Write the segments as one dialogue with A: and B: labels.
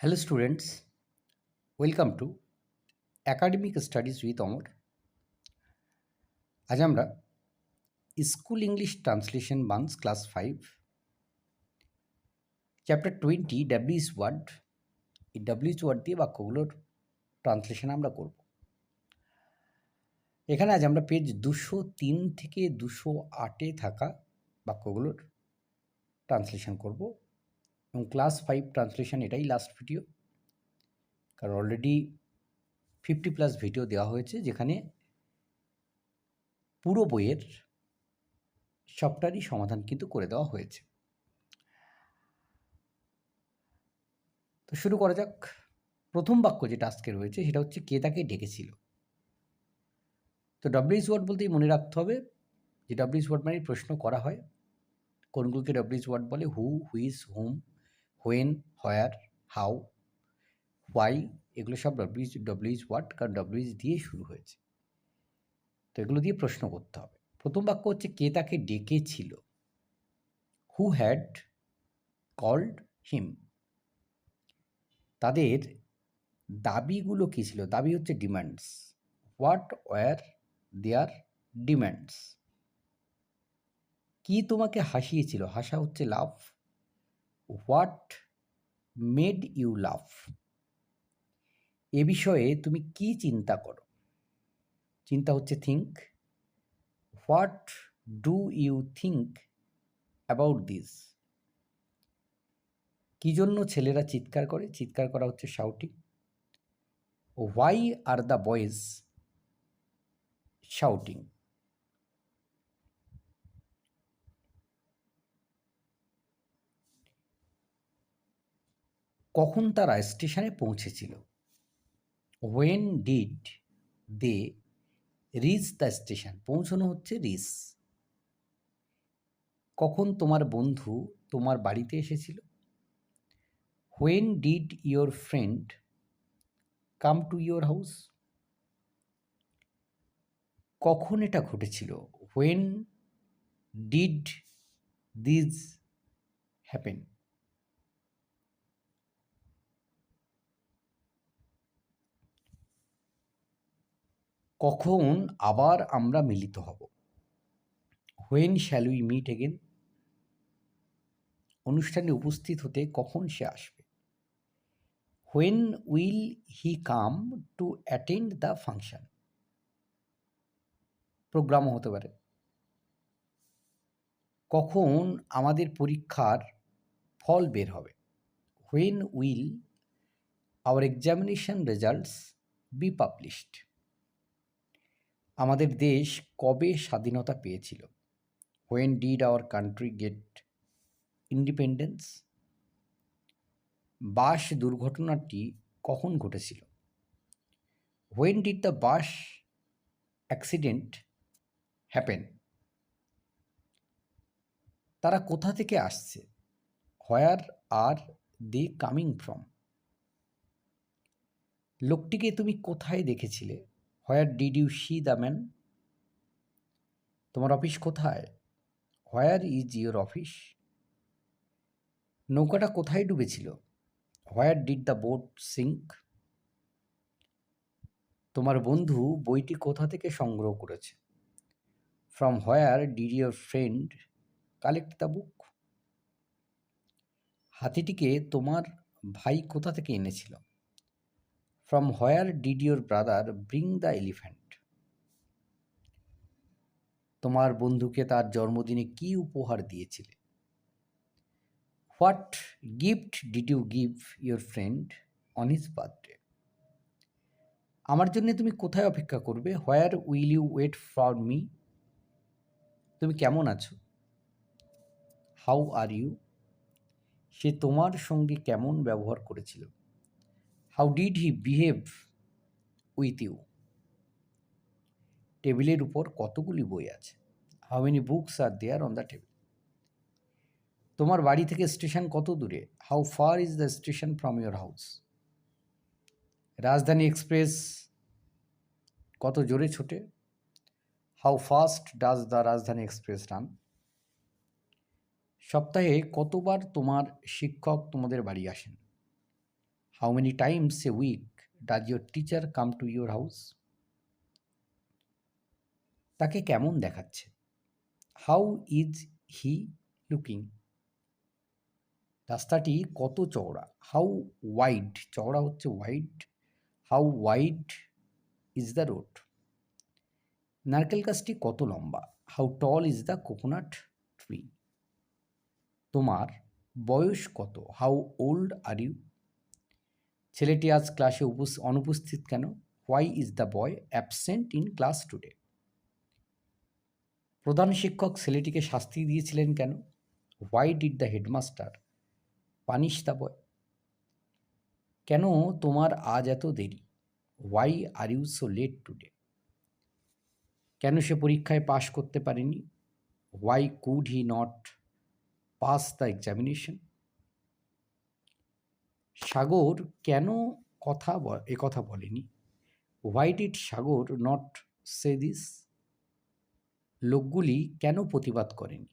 A: Hello, students. Welcome to academic studies with Amar আজ আমরা school English translation বান্স class five chapter twenty ডাব্লিউস word এই ডাব্লিউস ওয়ার্ড দিয়ে বাক্যগুলোর ট্রান্সলেশন আমরা করব। এখানে আজ আমরা পেজ দুশো তিন থেকে দুশো আটে থাকা বাক্যগুলোর ট্রান্সলেশন করব। এবং ক্লাস ফাইভ ট্রান্সলেশন এটাই লাস্ট ভিডিও কারণ অলরেডি ফিফটি প্লাস ভিডিও দেওয়া হয়েছে, যেখানে পুরো বইয়ের সবটারই সমাধান কিন্তু করে দেওয়া হয়েছে। তো শুরু করা যাক। প্রথম বাক্য যেটা আজকে রয়েছে, সেটা হচ্ছে, কে তাকে ডেকেছিল? তো ডব্লিউস ওয়ার্ড বলতেই মনে রাখতে হবে যে ডব্লিউস ওয়ার্ড মানে প্রশ্ন করা হয়। কোনগুলোকে ডব্লিউস ওয়ার্ড বলে? Who whose whom when where how why এগুলো সব ডব্লিউজ ডব্লিউজ ওয়ার্ড কারণ ডব্লিউজ দিয়ে শুরু হয়েছে। তো এগুলো দিয়ে প্রশ্ন করতে হবে। প্রথম বাক্য হচ্ছে কে তাকে ডেকেছিল? হু হ্যাড কল্ড হিম তাদের দাবিগুলো কী ছিল? দাবি হচ্ছে demands what were their demands কি তোমাকে হাসিয়েছিল? হাসা হচ্ছে laugh what made you laugh? এ বিষয়ে তুমি কি চিন্তা করো? চিন্তা হচ্ছে think what do you think about this কি জন্য ছেলেরা চিৎকার করে? চিৎকার করা হচ্ছে shouting why are the boys shouting কখন তারা স্টেশনে পৌঁছেছিল? When did they reach the station পৌঁছানো হচ্ছে রিস কখন তোমার বন্ধু তোমার বাড়িতে এসেছিল? When did your friend come to your house কখন এটা ঘটেছিল? হোয়েন ডিড দিজ হ্যাপেন কখন আবার আমরা মিলিত হব? When shall we meet again অনুষ্ঠানে উপস্থিত হতে কখন সে আসবে? When will he come to attend the function প্রোগ্রামও হতে পারে। কখন আমাদের পরীক্ষার ফল বের হবে? When will our examination results be published আমাদের দেশ কবে স্বাধীনতা পেয়েছিল? When did our country get independence bus দুর্ঘটনাটি কখন ঘটেছিল? When did the bus accident happen তারা কোথা থেকে আসছে? Where are they coming from লোকটিকে তুমি কোথায় দেখেছিলে? Where did you see the man তোমার অফিস কোথায়? হোয়ার ইজ ইউর অফিস নৌকাটা কোথায় ডুবেছিল? Where did the boat sink তোমার বন্ধু বইটি কোথা থেকে সংগ্রহ করেছে? From where did your friend collect the book হাতিটিকে তোমার ভাই কোথা থেকে এনেছিল? From where did your brother bring the elephant তোমার বন্ধুকে তার জন্মদিনে কি উপহার দিয়েছিলে? What gift did you give your friend on his birthday আমার জন্য তুমি কোথায় অপেক্ষা করবে? Where will you wait for me তুমি কেমন আছো? হাউ আর ইউ সে তোমার সঙ্গে কেমন ব্যবহার করেছিল? How did he behave with you টেবিলের উপর কতগুলি বই আছে? How many books are there on the table তোমার বাড়ি থেকে স্টেশন কত দূরে? How far is the station from your house Rajdhani express কত জোরে ছোটে? How fast does the Rajdhani express run সপ্তাহে কতবার তোমার শিক্ষক তোমাদের বাড়ি আসেন? How many times a week does your teacher come to your house তাকে কেমন দেখাচ্ছে? হাউ ইজ হি লুকিং রাস্তাটি কত চওড়া? হাউ ওয়াইড চওড়া হচ্ছে wide how wide is the road নারকেল গাছটি কত লম্বা? How tall is the coconut tree তোমার বয়স কত? হাউ ওল্ড আর ইউ ছেলেটি আজ ক্লাসে অনুপস্থিত কেন? Why is the boy absent in class today প্রধান শিক্ষক ছেলেটিকে শাস্তি দিয়েছিলেন কেন? Why did the headmaster punish the boy কেন তোমার আজ এত দেরি? Why are you so late today কেন সে পরীক্ষায় পাশ করতে পারেনি? Why could he not pass the examination Sagar কেন কথা এ কথা বলেনি? Why did Sagar not say this লোকগুলি কেন প্রতিবাদ করেনি?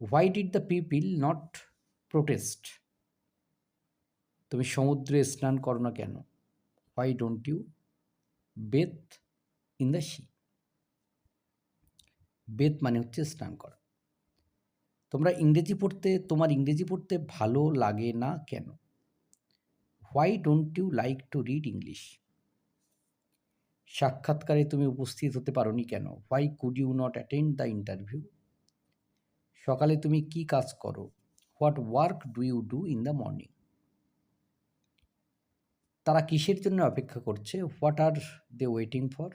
A: Why did the people not protest তুমি সমুদ্রে স্নান করো না কেন? Why don't you bathe in the sea bathe মানে হচ্ছে স্নান করা। তোমরা ইংরেজি পড়তে, তোমার ইংরেজি পড়তে ভালো লাগে না কেন? Why don't you like to read English সাক্ষাৎকারে তুমি উপস্থিত হতে পারোনি কেন? Why could you not attend the interview সকালে তুমি কি কাজ করো? What work do you do in the morning তারা কিসের জন্য অপেক্ষা করছে? What are they waiting for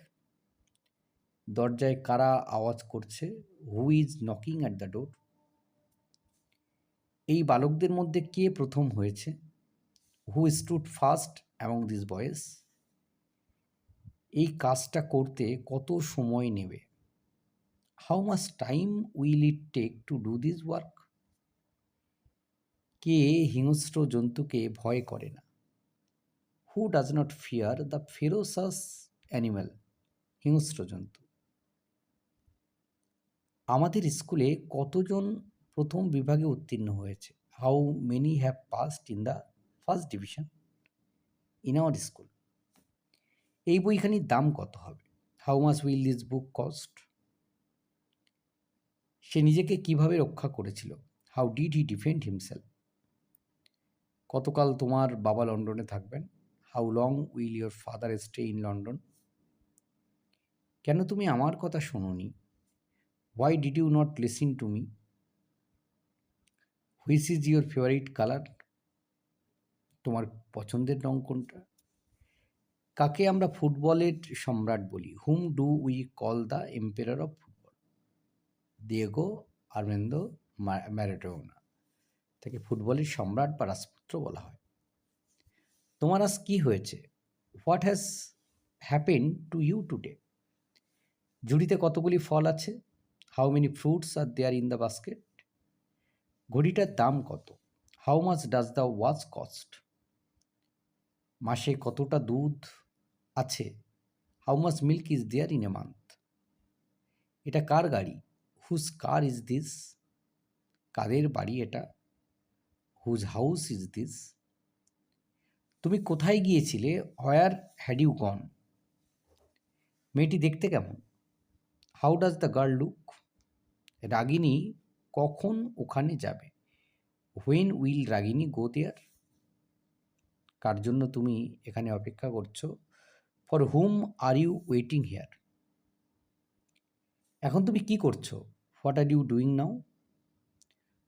A: দরজায় কারা আওয়াজ করছে? Who is knocking at the door এই বালকদের মধ্যে কে প্রথম হয়েছে? Who stood first among this boys এই কাজটা করতে কত সময় নেবে? How much time will it take to do this work কে হিংস্র জন্তুকে ভয় করে না? Who does not fear the ferocious animal হিংস্র জন্তু। আমাদের স্কুলে কতজন প্রথম বিভাগে উত্তীর্ণ হয়েছে। How many have passed in the first division in our school এই বইখানির দাম কত হবে? How much will this book cost সে নিজেকে কীভাবে রক্ষা করেছিল? How did he defend himself কতকাল তোমার বাবা লন্ডনে থাকবেন? How long will your father stay in London কেন তুমি আমার কথা শোনোনি? Why did you not listen to me which is your favourite colour তোমার পছন্দের রং কোনটা? কাকে আমরা ফুটবলের সম্রাট বলি? Whom do we call the emperor of football Diego Armando Maradona তাকে ফুটবলের সম্রাট বা রাজপুত্র বলা হয়। তোমার আজ কী হয়েছে? What has happen to you today ঝুড়িতে কতগুলি ফল আছে? How many fruits are there in the basket ঘড়িটার দাম কত? How much does the watch cost মাসে কতটা দুধ আছে? How much milk is there in a month এটা কার গাড়ি? হুজ কার ইজ দিস কাদের বাড়ি এটা? হুজ হাউস ইজ দিস তুমি কোথায় গিয়েছিলে? হোয়ার হ্যাড ইউ গন মেয়েটি দেখতে কেমন? How does the girl look Ragini কখন ওখানে যাবে? হোয়েন উইল রাগিনী গো দেয়ার কার জন্য তুমি এখানে অপেক্ষা করছ? For whom are you waiting here এখন তুমি কি করছ? What are you doing now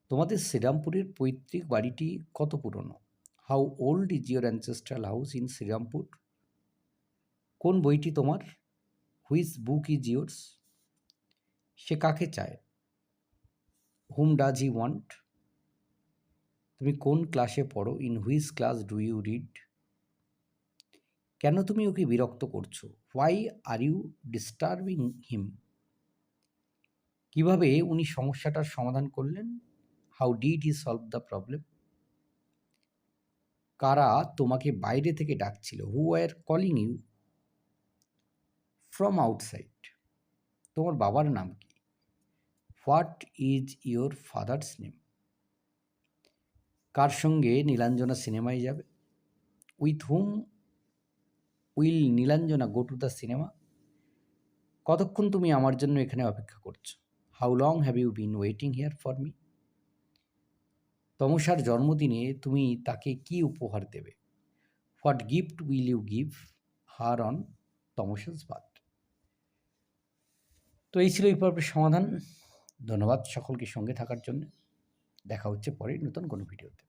A: তোমাদের শ্রীরামপুরের পৈতৃক বাড়িটি কত পুরনো? How old is your ancestral house in Serampore? কোন বইটি তোমার? হুইচ বুক ইজ ইয়োর্স সে কাকে চায়? হুম ডাজ হি ওয়ান্ট তুমি কোন ক্লাসে পড়ো? In which class do you read কেন তুমি ওকে বিরক্ত করছ? Why are you disturbing him কীভাবে উনি সমস্যাটার সমাধান করলেন? How did he solve the problem কারা তোমাকে বাইরে থেকে ডাকছিল? Who are calling you from outside তোমার বাবার নাম কি? What is your father's name? কার সঙ্গে নীলাঞ্জনা সিনেমায় যাবে? With whom will Nilanjana go to the cinema? কতক্ষণ তুমি আমার জন্য এখানে অপেক্ষা করছ? How long have you been waiting here for me? তমসার জন্মদিনে তুমি তাকে কি উপহার দেবে? What gift will you give her on Tamasa's birth? তো এই ছিল এই পর্বের সমাধান। ধন্যবাদ সকলকে সঙ্গে থাকার জন্য। দেখা হচ্ছে পরে নতুন কোনো ভিডিওতে।